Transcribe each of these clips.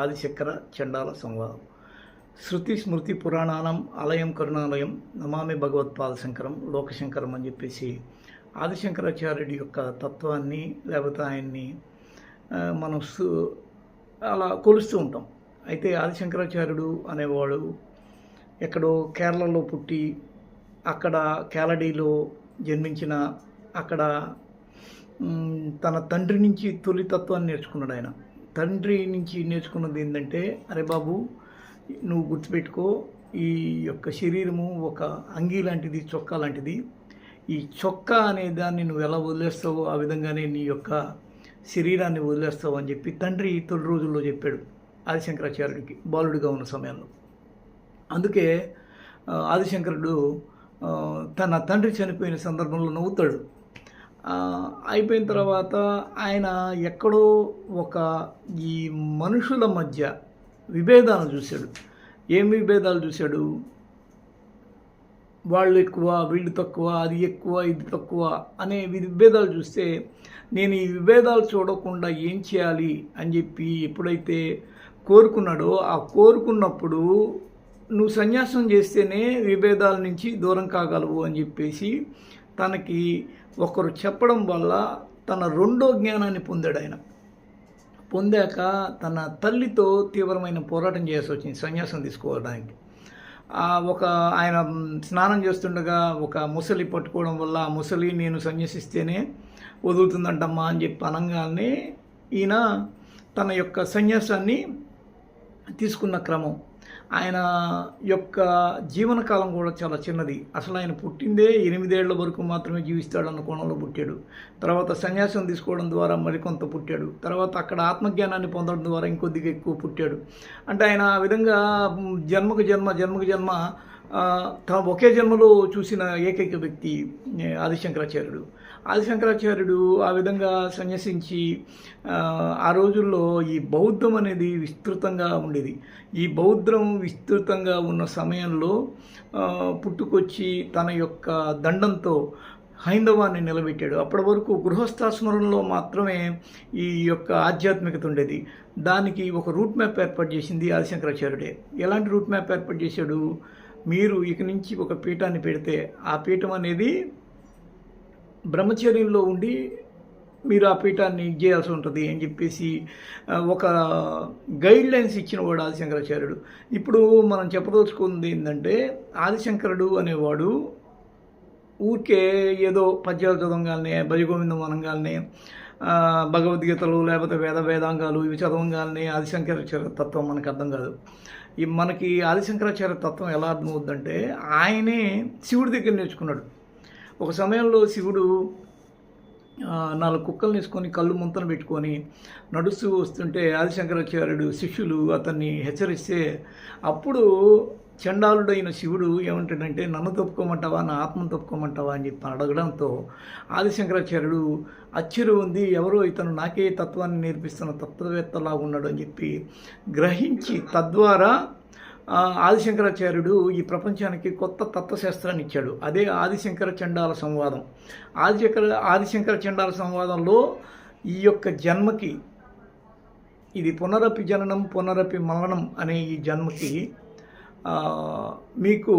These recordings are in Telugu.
ఆదిశంకర చండాల సంవాదం. శృతి స్మృతి పురాణానం ఆలయం కరుణాలయం నమామి భగవత్పాద శంకరం లోకశంకరం అని చెప్పేసి ఆదిశంకరాచార్యుడి యొక్క తత్వాన్ని లేకపోతే ఆయన్ని మనం అలా కొలుస్తూ ఉంటాం. అయితే ఆదిశంకరాచార్యుడు అనేవాడు ఎక్కడో కేరళలో పుట్టి అక్కడ కేలడీలో జన్మించిన అక్కడ తన తండ్రి నుంచి తొలి తత్వాన్ని నేర్చుకున్నాడు ఆయన. తండ్రి నుంచి నేర్చుకున్నది ఏంటంటే అరే బాబు నువ్వు గుర్తుపెట్టుకో ఈ యొక్క శరీరము ఒక అంగీ లాంటిది చొక్కా లాంటిది. ఈ చొక్కా అనే దాన్ని నువ్వు ఎలా వదిలేస్తావో ఆ విధంగానే నీ యొక్క శరీరాన్ని వదిలేస్తావు అని చెప్పి తండ్రి తొలి రోజుల్లో చెప్పాడు ఆదిశంకరాచార్యుడికి బాలుడిగా ఉన్న సమయంలో. అందుకే ఆదిశంకరుడు తన తండ్రి చనిపోయిన సందర్భంలో నవ్వుతాడు. అయిపోయిన తర్వాత ఆయన ఎక్కడో ఒక ఈ మనుషుల మధ్య విభేదాలు చూశాడు. ఏం విభేదాలు చూశాడు? వాళ్ళు ఎక్కువ వీళ్ళు తక్కువ అది ఎక్కువ ఇది తక్కువ అనే విభేదాలు చూస్తే నేను ఈ విభేదాలు చూడకుండా ఏం చేయాలి అని చెప్పి ఎప్పుడైతే కోరుకున్నాడో ఆ కోరుకున్నప్పుడు నువ్వు సన్యాసం చేస్తేనే విభేదాల నుంచి దూరం కాగలవు అని చెప్పేసి తనకి ఒకరు చెప్పడం వల్ల తన రెండో జ్ఞానాన్ని పొందాడు ఆయన. పొందాక తన తల్లితో తీవ్రమైన పోరాటం చేయాల్సి వచ్చింది సన్యాసం తీసుకోవడానికి. ఒక ఆయన స్నానం చేస్తుండగా ఒక ముసలి పట్టుకోవడం వల్ల ఆ ముసలి నేను సన్యాసిస్తేనే వదులుతుందంటమ్మా అని చెప్పి అనగానే ఈయన తన యొక్క సన్యాసాన్ని తీసుకున్న క్రమం. ఆయన యొక్క జీవనకాలం కూడా చాలా చిన్నది. అసలు ఆయన పుట్టిందే ఎనిమిదేళ్ళ వరకు మాత్రమే జీవిస్తాడన్న కోణంలో పుట్టాడు. తర్వాత సన్యాసం తీసుకోవడం ద్వారా మరికొంత పుట్టాడు. తర్వాత అక్కడ ఆత్మజ్ఞానాన్ని పొందడం ద్వారా ఇంకొద్దిగా ఎక్కువ పుట్టాడు. అంటే ఆయన ఆ విధంగా జన్మకు జన్మ జన్మకు జన్మ తన ఒకే జన్మలో చూసిన ఏకైక వ్యక్తి ఆదిశంకరాచార్యుడు. ఆదిశంకరాచార్యుడు ఆ విధంగా సన్యసించి ఆ, రోజుల్లో ఈ బౌద్ధం అనేది విస్తృతంగా ఉండేది. ఈ బౌద్ధం విస్తృతంగా ఉన్న సమయంలో పుట్టుకొచ్చి తన యొక్క దండంతో హైందవాన్ని నిలబెట్టాడు. అప్పటి వరకు గృహస్థాస్మరణలో మాత్రమే ఈ యొక్క ఆధ్యాత్మికత ఉండేది. దానికి ఒక రూట్ మ్యాప్ ఏర్పాటు చేసింది ఆదిశంకరాచార్యుడే. ఎలాంటి రూట్ మ్యాప్ ఏర్పాటు చేశాడు? మీరు ఇక నుంచి ఒక పీఠాన్ని పెడితే ఆ పీఠం అనేది బ్రహ్మచర్యంలో ఉండి మీరు ఆ పీఠాన్ని చేయాల్సి ఉంటుంది అని చెప్పేసి ఒక గైడ్ లైన్స్ ఇచ్చిన వాడు ఆదిశంకరాచార్యుడు. ఇప్పుడు మనం చెప్పదలుచుకుంది ఏంటంటే ఆదిశంకరుడు అనేవాడు ఊరికే ఏదో పద్యాలు చదవంగానే భజగోవిందం అనగానే భగవద్గీతలు లేకపోతే వేద వేదాంగాలు ఇవి చదవంగానే ఆదిశంకరాచార్య తత్వం మనకు అర్థం కాదు. ఈ మనకి ఆదిశంకరాచార్య తత్వం ఎలా అర్థమవుద్దంటే ఆయనే శివుడి దగ్గర నేర్చుకున్నాడు. ఒక సమయంలో శివుడు నాలుగు కుక్కలు వేసుకొని కళ్ళు ముంతను పెట్టుకొని నడుస్తూ వస్తుంటే ఆదిశంకరాచార్యుడు శిష్యులు అతన్ని హెచ్చరిస్తే అప్పుడు చండాలుడైన శివుడు ఏమంటాడంటే నన్ను తప్పుకోమంటావా? నా ఆత్మను తప్పుకోమంటావా? అని చెప్పి అడగడంతో ఆదిశంకరాచార్యుడు అచ్చురు ఉంది. ఎవరో ఇతను నాకే తత్వాన్ని నేర్పిస్తున్న తత్వవేత్తలా ఉన్నాడు అని చెప్పి గ్రహించి తద్వారా ఆదిశంకరాచార్యుడు ఈ ప్రపంచానికి కొత్త తత్వశాస్త్రాన్ని ఇచ్చాడు. అదే ఆదిశంకర చండాల సంవాదం. ఆదిశంకర ఆదిశంకర చండాల సంవాదంలో ఈ యొక్క జన్మకి ఇది పునరపి జననం పునరపి మరణం అనే ఈ జన్మకి మీకు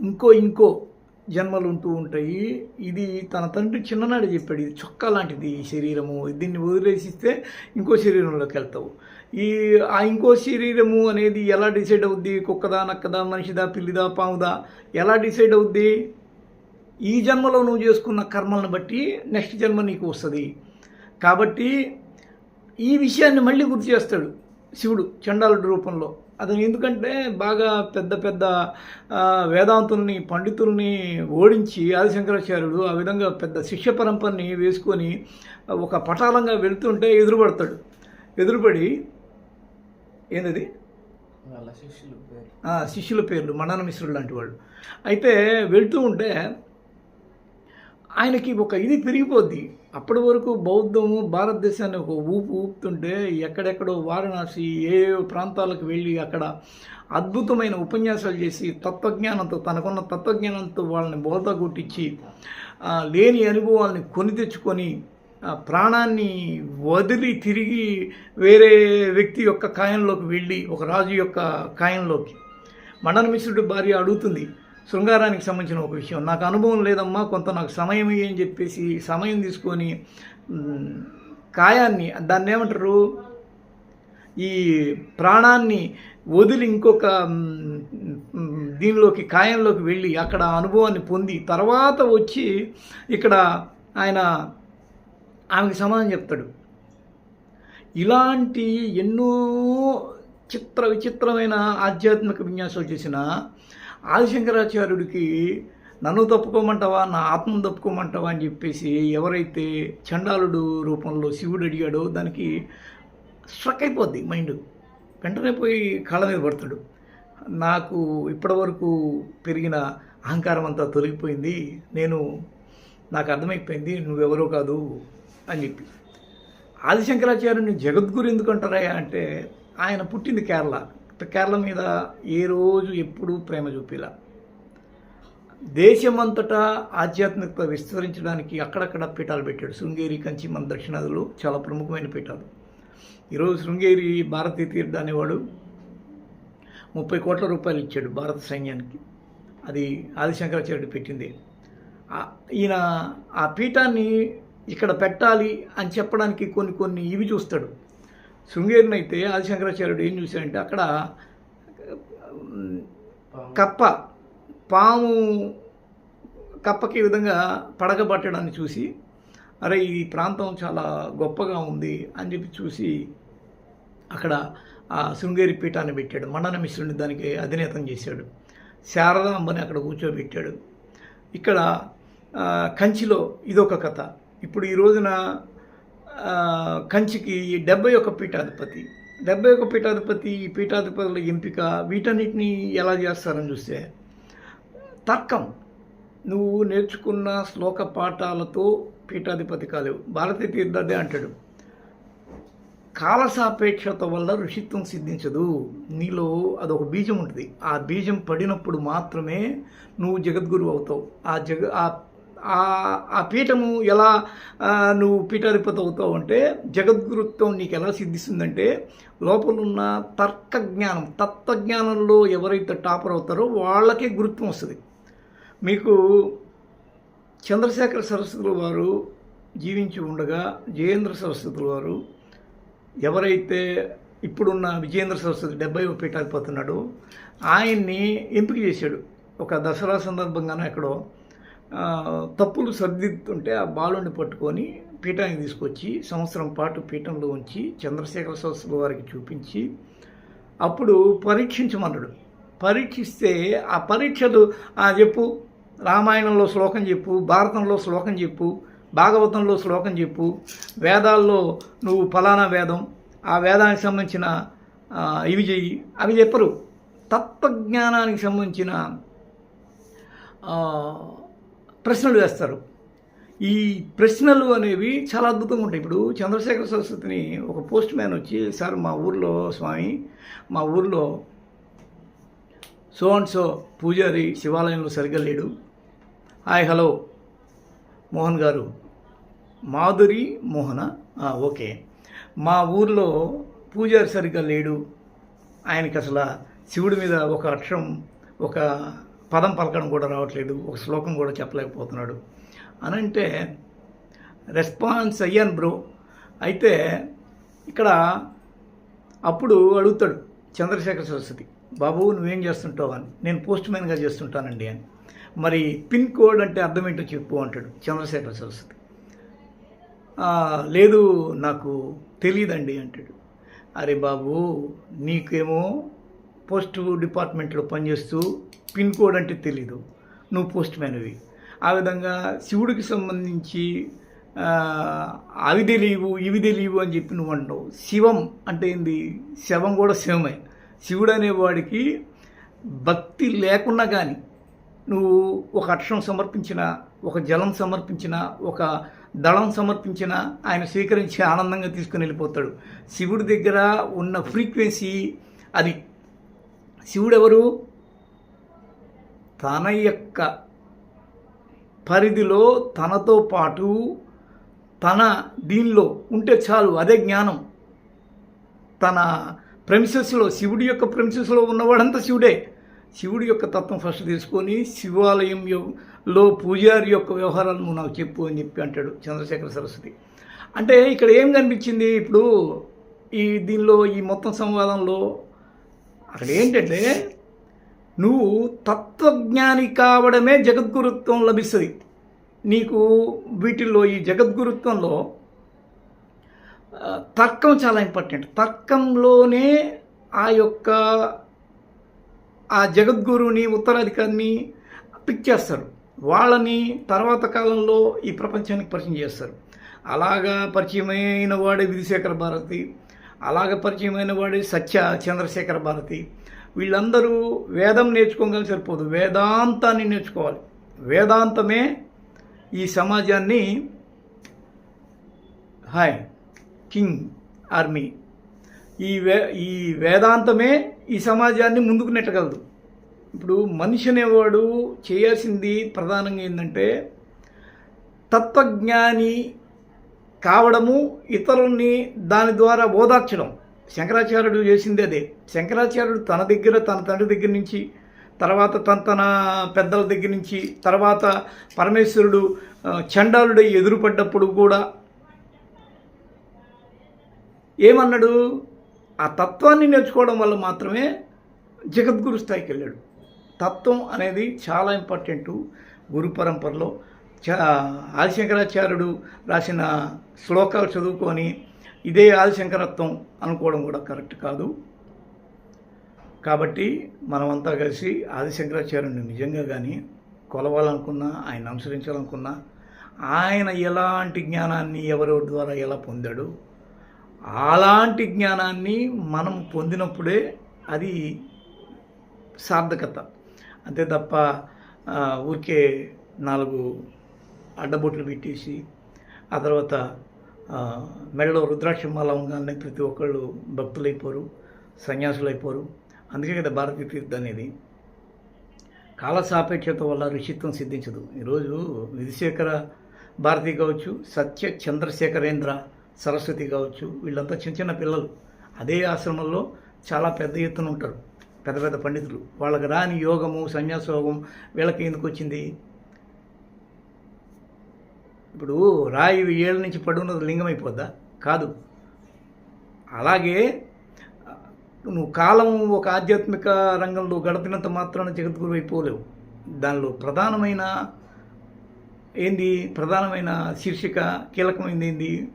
ఇంకో ఇంకో జన్మలు ఉంటూ ఉంటాయి. ఇది తన తండ్రి చిన్ననాడు చెప్పాడు. ఇది చొక్కా లాంటిది ఈ శరీరము. దీన్ని వదిలేసిస్తే ఇంకో శరీరంలోకి వెళ్తావు. ఈ ఆ ఇంకో శరీరము అనేది ఎలా డిసైడ్ అవుద్ది? కుక్కదా నక్కదా మనిషిదా పిల్లిదా పాముదా? ఎలా డిసైడ్ అవుద్ది? ఈ జన్మలో నువ్వు చేసుకున్న కర్మలను బట్టి నెక్స్ట్ జన్మ నీకు వస్తుంది. కాబట్టి ఈ విషయాన్ని మళ్ళీ గుర్తు చేస్తాడు శివుడు చండాలుడి రూపంలో. అతను ఎందుకంటే బాగా పెద్ద పెద్ద వేదాంతుల్ని పండితుల్ని ఓడించి ఆదిశంకరాచార్యుడు ఆ విధంగా పెద్ద శిష్య పరంపరని వేసుకొని ఒక పటాలంగా వెళ్తుంటే ఎదురుపడతాడు. ఎదురుపడి వాళ్ళ శిష్యులు పేర్లు మణన మిశ్రుడు లాంటి వాళ్ళు. అయితే వెళ్తూ ఉంటే ఆయనకి ఒక ఇది పెరిగిపోద్ది. అప్పటి వరకు బౌద్ధము భారతదేశాన్ని ఒక ఊపు ఊపుతుంటే ఎక్కడెక్కడో వారణాసి ఏ ప్రాంతాలకు వెళ్ళి అక్కడ అద్భుతమైన ఉపన్యాసాలు చేసి తత్వజ్ఞానంతో తనకున్న తత్వజ్ఞానంతో వాళ్ళని బోల్తా కొట్టించి లేని అనుభవాల్ని కొని తెచ్చుకొని ప్రాణాన్ని వదిలి తిరిగి వేరే వ్యక్తి యొక్క కాయంలోకి వెళ్ళి ఒక రాజు యొక్క కాయంలోకి. మండన మిశ్రుడు భార్య అడుగుతుంది శృంగారానికి సంబంధించిన ఒక విషయం. నాకు అనుభవం లేదమ్మా కొంత నాకు సమయం అని చెప్పేసి సమయం తీసుకొని కాయాన్ని దాన్ని ఏమంటారు? ఈ ప్రాణాన్ని వదిలి ఇంకొక దీనిలోకి కాయంలోకి వెళ్ళి అక్కడ అనుభవాన్ని పొంది తర్వాత వచ్చి ఇక్కడ ఆయన ఆమెకి సమాధానం చెప్తాడు. ఇలాంటి ఎన్నో చిత్ర విచిత్రమైన ఆధ్యాత్మిక విన్యాసాలు చేసిన ఆదిశంకరాచార్యుడికి నన్ను తప్పుకోమంటావా నా ఆత్మను తప్పుకోమంటావా అని చెప్పేసి ఎవరైతే చండాలుడు రూపంలో శివుడు అడిగాడో దానికి స్ట్రక్ అయిపోద్ది మైండ్. వెంటనే పోయి కాళ్ళ మీద పడతాడు. నాకు ఇప్పటివరకు పెరిగిన అహంకారం అంతా తొలగిపోయింది. నేను నాకు అర్థమైపోయింది నువ్వెవరో కాదు అని చెప్పి. ఆదిశంకరాచార్యుని జగద్గురు ఎందుకు అంటే ఆయన పుట్టింది కేరళ. కేరళ మీద ఏ రోజు ఎప్పుడూ ప్రేమ చూపేలా. దేశమంతటా ఆధ్యాత్మికత విస్తరించడానికి అక్కడక్కడ పీఠాలు పెట్టాడు. శృంగేరి కంచి మన దక్షిణాదిలో చాలా ప్రముఖమైన పీఠాలు. ఈరోజు శృంగేరి భారతీయ తీర్థ అనేవాడు ముప్పై కోట్ల రూపాయలు ఇచ్చాడు భారత సైన్యానికి. అది ఆదిశంకరాచార్యుడు పెట్టింది. ఈయన ఆ పీఠాన్ని ఇక్కడ పెట్టాలి అని చెప్పడానికి కొన్ని కొన్ని ఇవి చూస్తాడు. శృంగేరిని అయితే ఆదిశంకరాచార్యుడు ఏం చూశాడంటే అక్కడ కప్ప పాము కప్పకి విధంగా పడగబట్టడాన్ని చూసి అరే ఈ ప్రాంతం చాలా గొప్పగా ఉంది అని చెప్పి చూసి అక్కడ ఆ శృంగేరి పీఠాన్ని పెట్టాడు. మండన మిశ్రుని దానికి అధినేతం చేశాడు. శారదాంబని అక్కడ కూర్చోబెట్టాడు. ఇక్కడ కంచిలో ఇదొక కథ. ఇప్పుడు ఈ రోజున కంచికి డెబ్బై ఒక పీఠాధిపతి. డెబ్బై ఒక పీఠాధిపతి ఈ పీఠాధిపతుల ఎంపిక వీటన్నిటిని ఎలా చేస్తారని చూస్తే తర్కం. నువ్వు నేర్చుకున్న శ్లోక పాఠాలతో పీఠాధిపతి కాలేవు. భారతీయ తీర్థదే అంటాడు కాలసాపేక్షత వల్ల ఋషిత్వం సిద్ధించదు. నీలో అదొక బీజం ఉంటుంది. ఆ బీజం పడినప్పుడు మాత్రమే నువ్వు జగద్గురు అవుతావు. ఆ జగ ఆ- ఆ- పీఠము ఎలా నువ్వు పీఠాధిపతి అవుతావు అంటే జగద్గురుత్వం నీకు ఎలా సిద్ధిస్తుందంటే లోపలున్న తర్క జ్ఞానం తత్వజ్ఞానంలో ఎవరైతే టాపర్ అవుతారో వాళ్ళకే గురుత్వం వస్తుంది. మీకు చంద్రశేఖర సరస్వతుల వారు జీవించి ఉండగా జయేంద్ర సరస్వతుల వారు ఎవరైతే ఇప్పుడున్న విజయేంద్ర సరస్వతి డెబ్బై పీఠాధిపతి ఆయన్ని ఎంపిక చేశాడు. ఒక దసరా సందర్భంగానే ఎక్కడో తప్పులు సరిదిద్దుతుంటే ఆ బాలుని పట్టుకొని పీఠానికి తీసుకొచ్చి సంవత్సరం పాటు పీఠంలో ఉంచి చంద్రశేఖర సరస్వతి వారికి చూపించి అప్పుడు పరీక్షించమన్నాడు. పరీక్షిస్తే ఆ పరీక్షలు చెప్పు రామాయణంలో శ్లోకం చెప్పు భారతంలో శ్లోకం చెప్పు భాగవతంలో శ్లోకం చెప్పు వేదాల్లో నువ్వు ఫలానా వేదం ఆ వేదానికి సంబంధించిన ఇవి చెయ్యి అవి చెప్పరు. తత్వజ్ఞానానికి సంబంధించిన ప్రశ్నలు వేస్తారు. ఈ ప్రశ్నలు అనేవి చాలా అద్భుతంగా ఉంటాయి. ఇప్పుడు చంద్రశేఖర సరస్వతిని ఒక పోస్ట్ మ్యాన్ వచ్చి సార్ మా ఊర్లో స్వామి మా ఊర్లో సో అండ్ సో పూజారి శివాలయంలో సరిగ్గా లేడు. Hi hello Mohan garu. Madhuri Mohana okay. మా ఊర్లో పూజారి సరిగ్గా లేడు. ఆయనకి అసలు శివుడి మీద ఒక అక్షరం ఒక పదం పలకడం కూడా రావట్లేదు ఒక శ్లోకం కూడా చెప్పలేకపోతున్నాడు. అని అంటే రెస్పాన్స్ అయ్యాను బ్రో. అయితే ఇక్కడ అప్పుడు అడుగుతాడు చంద్రశేఖర సరస్వతి బాబు నువ్వేం చేస్తుంటావు అని? నేను పోస్ట్ మ్యాన్గా చేస్తుంటానండి అని. మరి పిన్ కోడ్ అంటే అర్థం ఏంటో చెప్పు అంటాడు చంద్రశేఖర సరస్వతి. లేదు నాకు తెలియదండి అంటాడు. అరే బాబు నీకేమో పోస్ట్ డిపార్ట్మెంట్లో పనిచేస్తూ పిన్ కోడ్ అంటే తెలీదు. నువ్వు పోస్ట్ మ్యాన్వి. ఆ విధంగా శివుడికి సంబంధించి అవి తెలియవు ఇవి తెలియవు అని చెప్పి నువ్వు అంటావు. శివం అంటే ఏంది? శవం కూడా శివమే. శివుడు అనేవాడికి భక్తి లేకున్నా కానీ నువ్వు ఒక అక్షరం సమర్పించిన ఒక జలం సమర్పించిన ఒక దళం సమర్పించిన ఆయన స్వీకరించి ఆనందంగా తీసుకుని వెళ్ళిపోతాడు. శివుడి దగ్గర ఉన్న ఫ్రీక్వెన్సీ అది శివుడెవరు? తన యొక్క పరిధిలో తనతో పాటు తన దీనిలో ఉంటే చాలు అదే జ్ఞానం. తన ప్రెమిసెస్లో శివుడి యొక్క ప్రెమిసెస్లో ఉన్నవాడంతా శివుడే. శివుడి యొక్క తత్వం ఫస్ట్ తీసుకొని శివాలయం లో పూజారి యొక్క వ్యవహారాలు నువ్వు నాకు చెప్పు అని చెప్పి అంటాడు చంద్రశేఖర సరస్వతి. అంటే ఇక్కడ ఏం కనిపించింది? ఇప్పుడు ఈ దీనిలో ఈ మొత్తం సంవాదంలో అక్కడ ఏంటంటే నువ్వు తత్వజ్ఞాని కావడమే జగద్గురుత్వం లభిస్తుంది. నీకు వీటిల్లో ఈ జగద్గురుత్వంలో తర్కం చాలా ఇంపార్టెంట్. తర్కంలోనే ఆ యొక్క ఆ జగద్గురుని ఉత్తరాధికారిని పిక్ చేస్తారు. వాళ్ళని తర్వాత కాలంలో ఈ ప్రపంచానికి పరిచయం చేస్తారు. అలాగా పరిచయమైన వాడే విధుశేఖర భారతి అలాగ పరిచయమైన వాడు సత్య చంద్రశేఖర భారతి. వీళ్ళందరూ వేదం నేర్చుకోగల సరిపోదు. వేదాంతాన్ని నేర్చుకోవాలి. వేదాంతమే ఈ సమాజాన్ని హాయ్ కింగ్ ఆర్మీ. ఈ వే ఈ వేదాంతమే ఈ సమాజాన్ని ముందుకు నెట్టగలదు. ఇప్పుడు మనిషి అనేవాడు చేయాల్సింది ప్రధానంగా ఏంటంటే తత్వజ్ఞాని కావడము ఇతరుల్ని దాని ద్వారా ఓదార్చడం. శంకరాచార్యుడు చేసింది అదే. శంకరాచార్యుడు తన దగ్గర తన తండ్రి దగ్గర నుంచి తర్వాత తన తన పెద్దల దగ్గర నుంచి తర్వాత పరమేశ్వరుడు చండాలుడై ఎదురుపడ్డప్పుడు కూడా ఏమన్నాడు? ఆ తత్వాన్ని నేర్చుకోవడం వల్ల మాత్రమే జగద్గురు స్థాయికి వెళ్ళాడు. తత్వం అనేది చాలా ఇంపార్టెంట్ గురు పరంపరలో. చా ఆదిశంకరాచార్యుడు రాసిన శ్లోకాలు చదువుకొని ఇదే ఆదిశంకరత్వం అనుకోవడం కూడా కరెక్ట్ కాదు. కాబట్టి మనమంతా కలిసి ఆదిశంకరాచార్యుడిని నిజంగా కానీ కొలవాలనుకున్నా ఆయన అనుసరించాలనుకున్నా ఆయన ఎలాంటి జ్ఞానాన్ని ఎవరెవరి ద్వారా ఎలా పొందాడు అలాంటి జ్ఞానాన్ని మనం పొందినప్పుడే అది సార్థకత. అంతే తప్ప ఊరికే నాలుగు అడ్డబొట్లు పెట్టేసి ఆ తర్వాత ఆ, మెడలో రుద్రాక్షమాల ఉంగానే ప్రతి ఒక్కళ్ళు భక్తులైపోరు సన్యాసులైపోరు. అందుకే కదా భారతీయ తీర్థ అనేది. కాలసాపేక్షత వల్ల ఋషిత్వం సిద్ధించదు. ఈరోజు విధిశేఖర భారతి కావచ్చు సత్య చంద్రశేఖరేంద్ర సరస్వతి కావచ్చు వీళ్ళంతా చిన్న చిన్న పిల్లలు. అదే ఆశ్రమంలో చాలా పెద్ద ఎత్తున ఉంటారు. పెద్ద పెద్ద పండితులు. వాళ్ళకి రాని యోగము సన్యాస యోగం వీళ్ళకి ఎందుకు వచ్చింది? ఇప్పుడు రాయి ఏళ్ళ నుంచి పడున్నది లింగం అయిపోద్దా? కాదు. అలాగే నువ్వు కాలం ఒక ఆధ్యాత్మిక రంగంలో గడిపినంత మాత్రాన జగద్గురు అయిపోలేవు. దానిలో ప్రధానమైన ఏంది? ప్రధానమైన శీర్షిక కీలకమైనది ఏంది?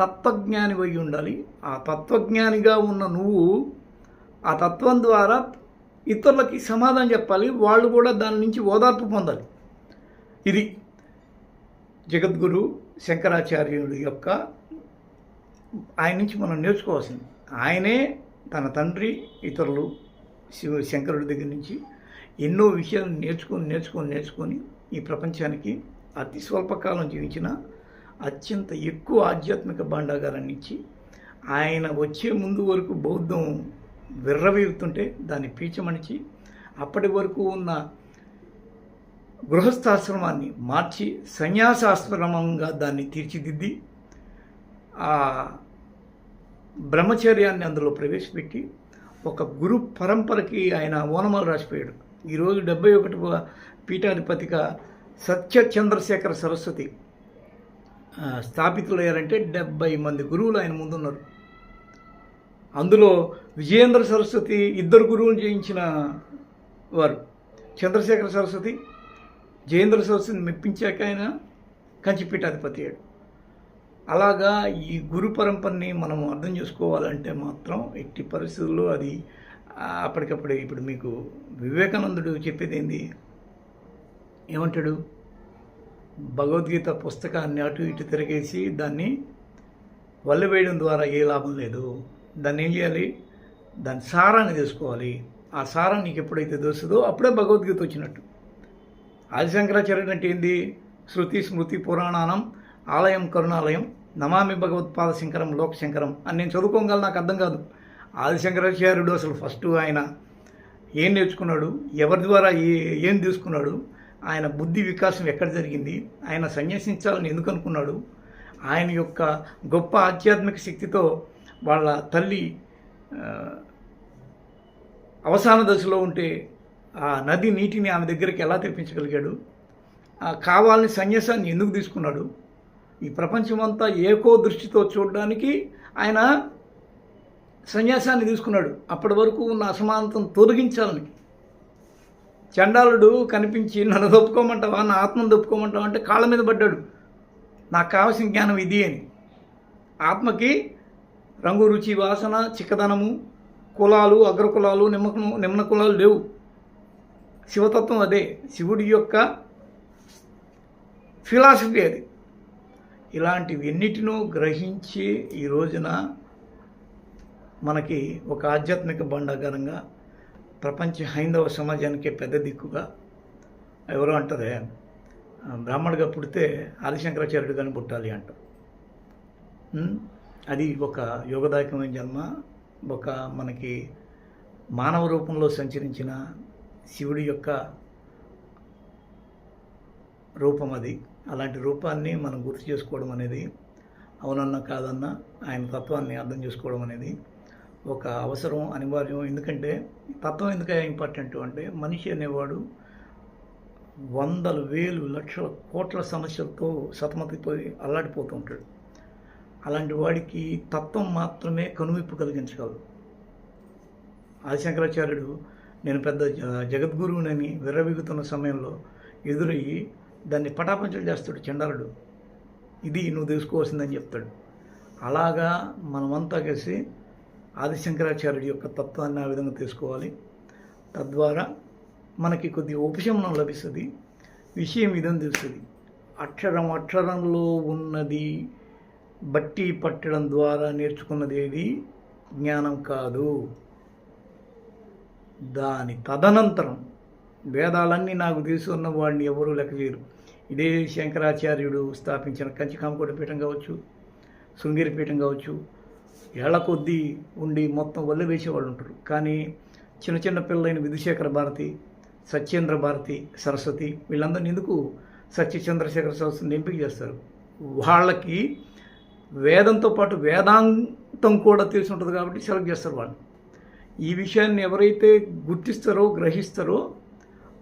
తత్వజ్ఞాని అయి ఉండాలి. ఆ తత్వజ్ఞానిగా ఉన్న నువ్వు ఆ తత్వం ద్వారా ఇతరులకి సమాధానం చెప్పాలి. వాళ్ళు కూడా దాని నుంచి ఓదార్పు పొందాలి. ఇది జగద్గురు శంకరాచార్యుడి యొక్క ఆయన నుంచి మనం నేర్చుకోవాల్సింది. ఆయనే తన తండ్రి ఇతరులు శివ శంకరుడి దగ్గర నుంచి ఎన్నో విషయాలు నేర్చుకొని నేర్చుకొని నేర్చుకొని ఈ ప్రపంచానికి అతి స్వల్పకాలం జీవించిన అత్యంత ఎక్కువ ఆధ్యాత్మిక భాండాగారాన్ని ఇచ్చి ఆయన వచ్చే ముందు వరకు బౌద్ధం విర్రవీరుతుంటే దాన్ని పీచమణిచి అప్పటి వరకు ఉన్న గృహస్థాశ్రమాన్ని మార్చి సన్యాసాశ్రమంగా దాన్ని తీర్చిదిద్ది ఆ బ్రహ్మచర్యాన్ని అందులో ప్రవేశపెట్టి ఒక గురు పరంపరకి ఆయన ఓనమాలు రాసిపోయాడు. ఈరోజు డెబ్బై ఒకటి పీఠాధిపతిగా సత్య చంద్రశేఖర సరస్వతి స్థాపితులయ్యారంటే డెబ్బై మంది గురువులు ఆయన ముందున్నారు. అందులో విజయేంద్ర సరస్వతి ఇద్దరు గురువులు జయించిన వారు. చంద్రశేఖర సరస్వతి జయేంద్ర సరస్వతిని మెప్పించాక ఆయన కంచిపీఠాధిపతి అయ్యాడు. అలాగా ఈ గురు పరంపరని మనం అర్థం చేసుకోవాలంటే మాత్రం ఎట్టి పరిస్థితుల్లో అది అప్పటికప్పుడు ఇప్పుడు మీకు వివేకానందుడు చెప్పేది ఏంది ఏమంటాడు? భగవద్గీత పుస్తకాన్ని అటు ఇటు తిరిగేసి దాన్ని వల్లవేయడం ద్వారా ఏ లాభం లేదు. దాన్ని ఏం చేయాలి? దాని సారాన్ని తెలుసుకోవాలి. ఆ సారం నీకు ఎప్పుడైతే తెలుస్తుందో అప్పుడే భగవద్గీత వచ్చినట్టు. ఆదిశంకరాచార్యుడు అంటే ఏంది? శృతి స్మృతి పురాణానం ఆలయం కరుణాలయం నమామి భగవత్పాద శంకరం లోక శంకరం అని నేను చదువుకోగల నాకు అర్థం కాదు. ఆదిశంకరాచార్యుడు అసలు ఫస్ట్ ఆయన. ఏం నేర్చుకున్నాడు? ఎవరి ద్వారా ఏ ఏం తీసుకున్నాడు? ఆయన బుద్ధి వికాసం ఎక్కడ జరిగింది? ఆయన సన్యసించాలని ఎందుకు అనుకున్నాడు? ఆయన యొక్క గొప్ప ఆధ్యాత్మిక శక్తితో వాళ్ళ తల్లి అవసాన దశలో ఉంటే ఆ నది నీటిని ఆమె దగ్గరికి ఎలా తెప్పించగలిగాడు? కావాలని సన్యాసాన్ని ఎందుకు తీసుకున్నాడు? ఈ ప్రపంచమంతా ఏకో దృష్టితో చూడడానికి ఆయన సన్యాసాన్ని తీసుకున్నాడు. అప్పటి వరకు ఉన్న అసమానతను తొలగించాలని. చండాలుడు కనిపించి నన్ను దొప్పుకోమంటావా నా ఆత్మను దొప్పుకోమంటావా అంటే కాళ్ళ మీద పడ్డాడు. నాకు కావాల్సిన జ్ఞానం ఇది అని. ఆత్మకి రంగు రుచి వాసన చిక్కదనము కులాలు అగ్రకులాలు నిమ్మ నిమ్న కులాలు లేవు. శివతత్వం అదే. శివుడి యొక్క ఫిలాసఫీ అది. ఇలాంటివన్నిటినూ గ్రహించి ఈ రోజున మనకి ఒక ఆధ్యాత్మిక బండాగారంగా ప్రపంచ హైందవ సమాజానికి పెద్ద దిక్కుగా ఎవరు అంటారే బ్రాహ్మణుగా పుడితే పుడితే ఆదిశంకరాచార్యుడిగానే పుట్టాలి అంటారు అది ఒక యోగదాయకమైన జన్మ ఒక మనకి మానవ రూపంలో సంచరించిన శివుడి యొక్క రూపం అది. అలాంటి రూపాన్ని మనం గుర్తు చేసుకోవడం అనేది అవునన్నా కాదన్నా ఆయన తత్వాన్ని అర్థం చేసుకోవడం అనేది ఒక అవసరం అనివార్యం. ఎందుకంటే తత్వం ఎందుకు ఇంపార్టెంట్ అంటే మనిషి అనేవాడు వందల వేలు లక్షల కోట్ల సమస్యలతో సతమతిపోయి అల్లాడిపోతూ ఉంటాడు. అలాంటి వాడికి తత్వం మాత్రమే కనువిప్పు కలిగించగలదు. ఆదిశంకరాచార్యుడు నేను పెద్ద జగద్గురువునని విర్రవిగుతున్న సమయంలో ఎదురయ్యి దాన్ని పటాపంచలు చేస్తాడు చండాలుడు. ఇది నువ్వు తెలుసుకోవాల్సిందని చెప్తాడు. అలాగా మనమంతా కలిసి ఆదిశంకరాచార్యుడి యొక్క తత్వాన్ని ఆ విధంగా తెలుసుకోవాలి. తద్వారా మనకి కొద్ది ఉపశమనం లభిస్తుంది. విషయం ఇదని తెలుస్తుంది. అక్షరం అక్షరంలో ఉన్నది బట్టి పట్టడం ద్వారా నేర్చుకున్నది ఏది? జ్ఞానం కాదు. దాని తదనంతరం వేదాలన్నీ నాకు తెలిసి ఉన్న వాడిని ఎవరూ లెక్కలేరు ఇదే శంకరాచార్యుడు స్థాపించిన కంచి కామకోటి పీఠం కావచ్చు శృంగేరి పీఠం కావచ్చు ఏళ్ళ కొద్దీ ఉండి మొత్తం వల్ల వేసేవాళ్ళు ఉంటారు. కానీ చిన్న చిన్న పిల్లలైన విధుశేఖర భారతి సత్యేంద్ర భారతి సరస్వతి వీళ్ళందరినీ ఎందుకు సత్య చంద్రశేఖర సరస్వతిని ఎంపిక చేస్తారు? వాళ్ళకి వేదంతో పాటు వేదాంతం కూడా తెలిసి ఉంటుంది కాబట్టి సెలెక్ట్ చేస్తారు వాళ్ళు. ఈ విషయాన్ని ఎవరైతే గుర్తిస్తారో గ్రహిస్తారో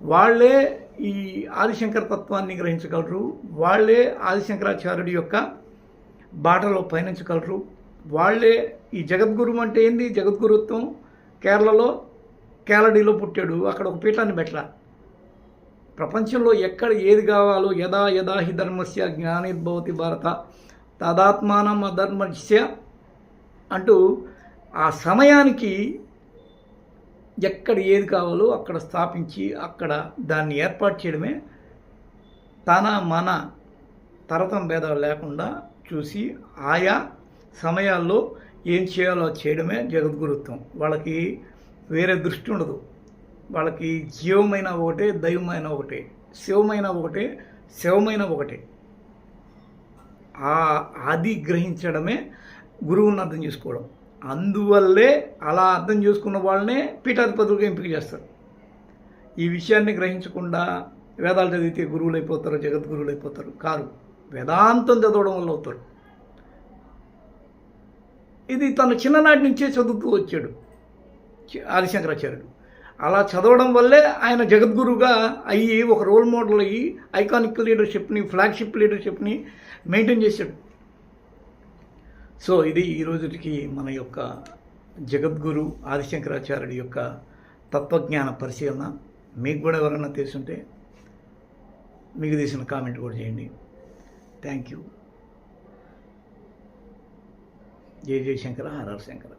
వాళ్ళే ఈ ఆదిశంకర తత్వాన్ని గ్రహించగలరు. వాళ్ళే ఆదిశంకరాచార్యుడి యొక్క బాటలో పయనించగలరు. వాళ్ళే ఈ జగద్గురు అంటే ఏంది? జగద్గురుత్వం కేరళలో కేరళలో పుట్టాడు. అక్కడ ఒక పీఠాన్ని పెట్టల. ప్రపంచంలో ఎక్కడ ఏది కావాలో యదా యదా హి ధర్మస్య జ్ఞానిద్భవతి భారత తదాత్మానం అధర్మస్య అంటూ ఆ సమయానికి ఎక్కడ ఏది కావాలో అక్కడ స్థాపించి అక్కడ దాన్ని ఏర్పాటు చేయడమే తన మన తరతం భేదాలు లేకుండా చూసి ఆయా సమయాల్లో ఏం చేయాలో చేయడమే జగద్గురుత్వం. వాళ్ళకి వేరే దృష్టి ఉండదు. వాళ్ళకి జీవమైన ఒకటే దైవమైన ఒకటే శివమైన ఒకటే శివమైన ఒకటే. ఆ అది గ్రహించడమే గురువుని అర్థం చేసుకోవడం. అందువల్లే అలా అర్థం చేసుకున్న వాళ్ళనే పీఠాధిపతులుగా ఎంపిక చేస్తారు. ఈ విషయాన్ని గ్రహించకుండా వేదాలు చదివితే గురువులు అయిపోతారు జగద్గురువులు అయిపోతారు. కారు వేదాంతం చదవడం వల్ల అవుతారు. ఇది తను చిన్ననాటి నుంచే చదువుతూ వచ్చాడు ఆదిశంకరాచార్యుడు. అలా చదవడం వల్లే ఆయన జగద్గురుగా అయ్యి ఒక రోల్ మోడల్ అయ్యి ఐకానిక్ లీడర్షిప్ని ఫ్లాగ్షిప్ లీడర్షిప్ని మెయింటైన్ చేశాడు. సో ఇది ఈ రోజుకి మన యొక్క జగద్గురు ఆదిశంకరాచార్యుడి యొక్క తత్వజ్ఞాన పరిశీలన. మీకు కూడా ఎవరైనా తెలుసుంటే మీకు తెలిసిన కామెంట్ కూడా చేయండి. థ్యాంక్ యూ జై జయశంకర హర హర శంకర.